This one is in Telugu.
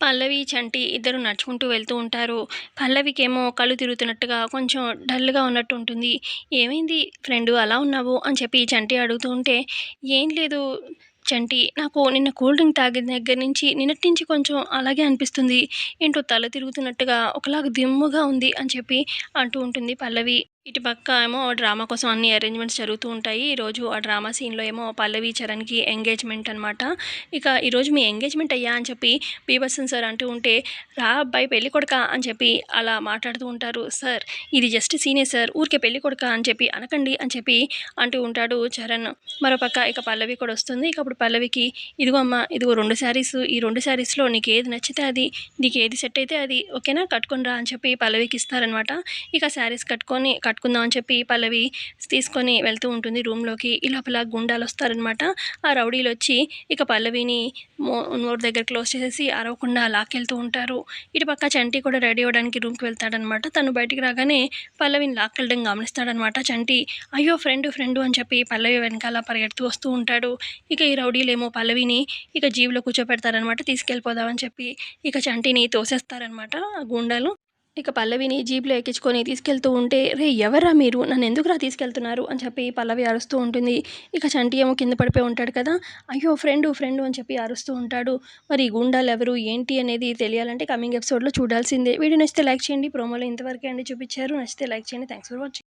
పల్లవి చంటి ఇద్దరు నడుచుకుంటూ వెళ్తూ ఉంటారు. పల్లవికేమో కళ్ళు తిరుగుతున్నట్టుగా కొంచెం డల్గా ఉన్నట్టు ఉంటుంది. ఏమైంది? ఫ్రెండు అలా ఉన్నావు? అని చెప్పి చంటి అడుగుతూ ఉంటే ఏం లేదు చంటి నాకు నిన్న కూల్ డ్రింక్ తాగిన దగ్గర నుంచి నిన్నటి నుంచి కొంచెం అలాగే అనిపిస్తుంది. ఏంటో తల తిరుగుతున్నట్టుగా ఒకలాగా దిమ్ముగా ఉంది అని చెప్పి అంటూ ఉంటుంది పల్లవి. ఇటు పక్క ఏమో డ్రామా కోసం అన్ని అరేంజ్మెంట్స్ జరుగుతూ ఉంటాయి. ఈరోజు ఆ డ్రామా సీన్లో ఏమో పల్లవి చరణ్కి ఎంగేజ్మెంట్ అనమాట ఇక ఈరోజు మీ ఎంగేజ్మెంట్ అయ్యా అని చెప్పి బీభత్సన్ సార్ అంటూ ఉంటే రా అబ్బాయి పెళ్ళి కొడక అని చెప్పి అలా మాట్లాడుతూ ఉంటారు. సార్ ఇది జస్ట్ సీనే సార్ ఊరికే పెళ్ళి కొడక అని చెప్పి అనకండి అని చెప్పి అంటూ ఉంటాడు చరణ్. మరోపక్క ఇక పల్లవి కూడా వస్తుంది. ఇక అప్పుడు పల్లవికి ఇదిగో అమ్మ ఇదిగో రెండు శారీస్ ఈ రెండు శారీస్లో నీకు ఏది నచ్చితే అది నీకు ఏది సెట్ అయితే అది ఓకేనా? కట్టుకుని రా అని చెప్పి పల్లవికి ఇస్తారనమాట ఇక శారీస్ కట్టుకొని కట్టుకుందాం అని చెప్పి పల్లవి తీసుకొని వెళ్తూ ఉంటుంది రూమ్లోకి. ఈ లోపల గుండాలు వస్తారనమాట ఆ రౌడీలు వచ్చి ఇక పల్లవిని మో నోరు దగ్గర క్లోజ్ చేసేసి అరవకుండా లాక్కెళ్తూ ఉంటారు. ఇటు పక్క చంటి కూడా రెడీ అవ్వడానికి రూమ్కి వెళ్తాడనమాట తను బయటికి రాగానే పల్లవిని లాక్కెళ్ళడం గమనిస్తాడనమాట చంటి అయ్యో ఫ్రెండ్ ఫ్రెండ్ అని చెప్పి పల్లవి వెనకాల పరిగెడుతూ వస్తూ ఉంటాడు. ఇక ఈ రౌడీలేమో పల్లవిని ఇక జీవులో కూర్చోపెడతారనమాట తీసుకెళ్ళిపోదామని చెప్పి ఇక చంటిని తోసేస్తారనమాట ఆ గుండాలు. ఇక పల్లవిని జీప్లో ఎక్కించుకొని తీసుకెళ్తూ ఉంటే రే ఎవరా మీరు? నన్ను ఎందుకురా తీసుకెళ్తున్నారు? అని చెప్పి పల్లవి అరుస్తూ ఉంటుంది. ఇక చంటి ఏమో కింద పడిపోయి ఉంటాడు కదా. అయ్యో ఫ్రెండు ఫ్రెండు అని చెప్పి అరుస్తూ ఉంటాడు. మరి గుండాలు ఎవరు ఏంటి అనేది తెలియాలంటే కమింగ్ ఎపిసోడ్లో చూడాల్సిందే. వీడియో నచ్చితే లైక్ చేయండి. ప్రోమోలో ఇంతవరకే అండి చూపించారు. నచ్చితే లైక్ చేయండి. Thanks for watching